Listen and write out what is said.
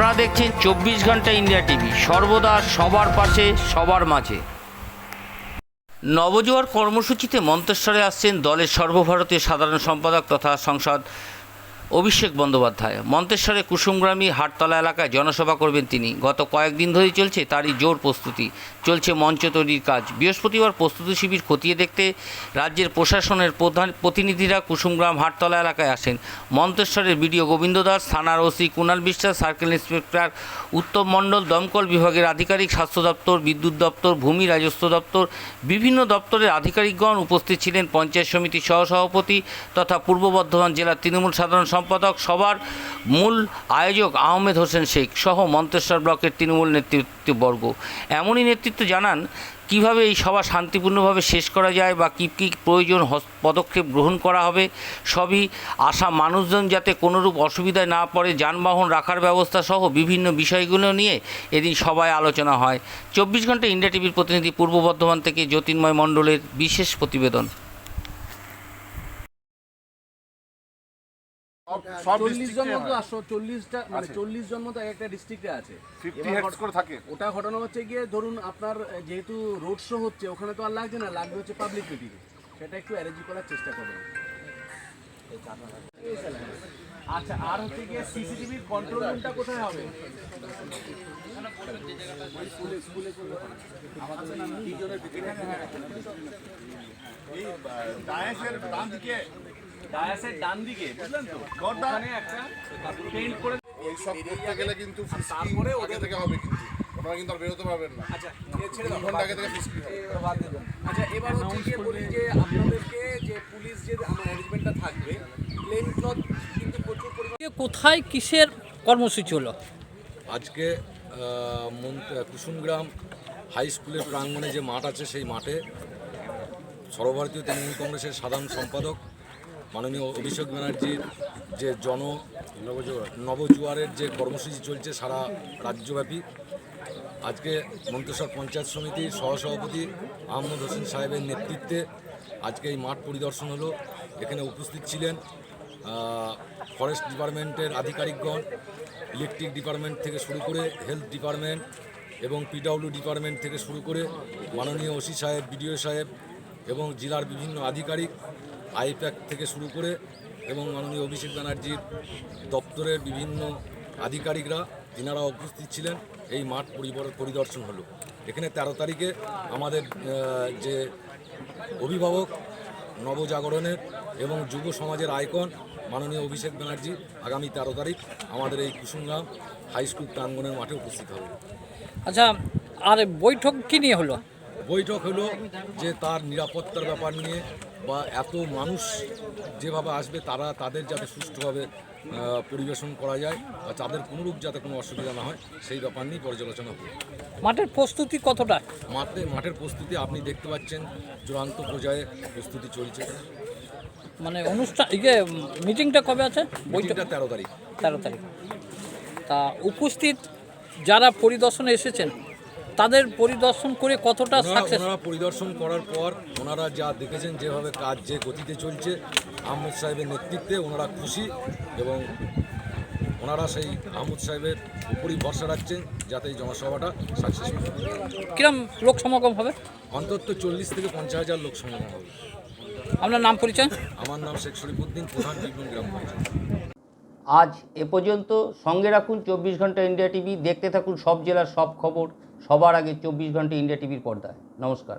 আপনারা দেখছেন চব্বিশ ঘণ্টা ইন্ডিয়া টিভি। সর্বদা সবার পাশে, সবার মাঝে। নবজোয়ার কর্মসূচিতে মন্তেশ্বরে আসছেন দলের সর্বভারতীয় সাধারণ সম্পাদক তথা সংসদ অভিষেক বন্দ্যোপাধ্যায়। মন্তেশ্বরে কুসুমগ্রামী হাটতলা এলাকায় জনসভা করবেন তিনি। গত কয়েকদিন ধরেই চলছে তারই জোর প্রস্তুতি। চলছে মঞ্চ তৈরির কাজ। বৃহস্পতিবার প্রস্তুতি শিবির খতিয়ে দেখতে রাজ্যের প্রশাসনের প্রধান প্রতিনিধিরা কুসুমগ্রাম হাটতলা এলাকায় আসেন। মন্তেশ্বরের বিডিও গোবিন্দ দাস, থানার ওসি কুণাল বিশ্বাস, সার্কেল ইন্সপেক্টর উত্তম মণ্ডল, দমকল বিভাগের আধিকারিক, স্বাস্থ্য দপ্তর, বিদ্যুৎ দপ্তর, ভূমি রাজস্ব দপ্তর, বিভিন্ন দপ্তরের আধিকারিকগণ উপস্থিত ছিলেন। পঞ্চায়েত সমিতির সহসভাপতি তথা পূর্ব বর্ধমান জেলার তৃণমূল সাধারণ সম্পাদক সবার মূল আয়োজক আহমেদ হোসেন শেখ সহ মন্তেশ্বর ব্লকের তৃণমূল নেতৃত্ববর্গ। এমনই নেতৃত্ব জানান, কীভাবে এই সভা শান্তিপূর্ণভাবে শেষ করা যায় বা কী কী প্রয়োজন পদক্ষেপ গ্রহণ করা হবে, সবই আশা মানুষজন যাতে কোনোরূপ অসুবিধায় না পড়ে, যানবাহন রাখার ব্যবস্থা সহ বিভিন্ন বিষয়গুলো নিয়ে এদিন সভায় আলোচনা হয়। চব্বিশ ঘণ্টা ইন্ডিয়া টিভির প্রতিনিধি পূর্ব বর্ধমান থেকে জ্যোতির্ময় মণ্ডলের বিশেষ প্রতিবেদন সব সব চল্লিশ জন মতো আসো চল্লিশটা মানে চল্লিশ জন মতো এক একটা ডিস্ট্রিক্টে আছে করে থাকে। ওটা ঘটনা হচ্ছে গিয়ে ধরুন আপনার যেহেতু রোড শো হচ্ছে ওখানে তো আর লাগছে না লাগবে হচ্ছে পাবলিক মিটিং সেটা একটু অ্যারেঞ্জ করার চেষ্টা করবেন। আচ্ছা আর হচ্ছে গিয়ে সিসিটিভির কন্ট্রোল রুমটা কোথায় হবে? ডায়াসের ডান দিকে ডায়াসের ডান দিকে বুঝলেন তো? ওখানে একটা পেইন্ট করে ওই সব করতে গেলে কিন্তু তারপরে আগে থেকে হবে কিন্তু। ওনারা কিন্তু আর বেরোতে পারবেন না। আচ্ছা ছেড়ে দাও ঘণ্টা আগে থেকে হবে আচ্ছা এবার হচ্ছে গিয়ে বলি যে আপনাদেরকে যে পুলিশ যে আমার অ্যারেঞ্জমেন্টটা থাকবে প্লেন ক্লথ কিন্তু প্রচুর পরিমাণে কোথায় কিসের কর্মসূচি হলো? আজকে কুসুমগ্রাম হাই স্কুলের প্রাঙ্গণে যে মাঠ আছে সেই মাঠে সর্বভারতীয় তৃণমূল কংগ্রেসের সাধারণ সম্পাদক মাননীয় অভিষেক ব্যানার্জির যে জন নবজোয়ারের যে কর্মসূচি চলছে সারা রাজ্যব্যাপী আজকে মন্তেশ্বর পঞ্চায়েত সমিতির সহসভাপতি আহমদ হোসেন সাহেবের নেতৃত্বে আজকে এই মাঠ পরিদর্শন হলো। এখানে উপস্থিত ছিলেন ফরেস্ট ডিপার্টমেন্টের আধিকারিকগণ ইলেকট্রিক ডিপার্টমেন্ট থেকে শুরু করে হেলথ ডিপার্টমেন্ট এবং পিডব্লিউ ডিপার্টমেন্ট থেকে শুরু করে মাননীয় ওসি সাহেব বিডিও সাহেব এবং জেলার বিভিন্ন আধিকারিক আইপ্যাক থেকে শুরু করে এবং মাননীয় অভিষেক ব্যানার্জির দপ্তরের বিভিন্ন আধিকারিকরা এনারা উপস্থিত ছিলেন। এই মাঠ পরিদর্শন হলো। এখানে তেরো তারিখে আমাদের যে অভিভাবক নবজাগরণের এবং যুব সমাজের আইকন মাননীয় অভিষেক ব্যানার্জি আগামী তেরো তারিখ আমাদের এই কুসুমগ্রাম হাই স্কুল প্রাঙ্গণের মাঠে উপস্থিত হবে। আচ্ছা আর বৈঠক কি নিয়ে হলো? বৈঠক হলো যে তার নিরাপত্তার ব্যাপার নিয়ে বা এত মানুষ যেভাবে আসবে তারা তাদের যাতে সুষ্ঠুভাবে পরিবেশন করা যায় বা তাদের কোনোরূপ যাতে কোনো অসুবিধা না হয় সেই ব্যাপার নিয়ে পর্যালোচনা হবে মাঠের প্রস্তুতি কতটা? মাঠে মাঠের প্রস্তুতি আপনি দেখতে পাচ্ছেন চূড়ান্ত পর্যায়ে প্রস্তুতি চলছে। মানে অনুষ্ঠান ইয়ে মিটিংটা কবে আছে? বইটা তেরো তারিখ। তেরো তারিখ। তা উপস্থিত যারা পরিদর্শনে এসেছেন তাদের পরিদর্শন করে কতটা ওনারা সাকসেস ওনারা পরিদর্শন করার পর ওনারা যা দেখেছেন যেভাবে কাজ যে গতিতে চলছে আহমদ সাহেবের নেতৃত্বে ওনারা খুশি এবং ওনারা সেই আহমদ সাহেবের উপরই ভরসা রাখছেন যাতে এই জনসভাটা সাকসেসফুল কিরম লোক সমাগম হবে? অন্তত চল্লিশ থেকে পঞ্চাশ হাজার লোক সমাগম হবে। আপনার নাম পরিচয়? আমার নাম শেখ শরীফুদ্দিন প্রধান বিপ্লব গ্রাম পঞ্চায়েত। আজ এ পর্যন্ত সঙ্গে রাখুন চব্বিশ ঘণ্টা ইন্ডিয়া টিভি দেখতে থাকুন সব জেলার সব খবর সবার আগে চব্বিশ ঘণ্টা ইন্ডিয়া টিভির পর্দায়। নমস্কার।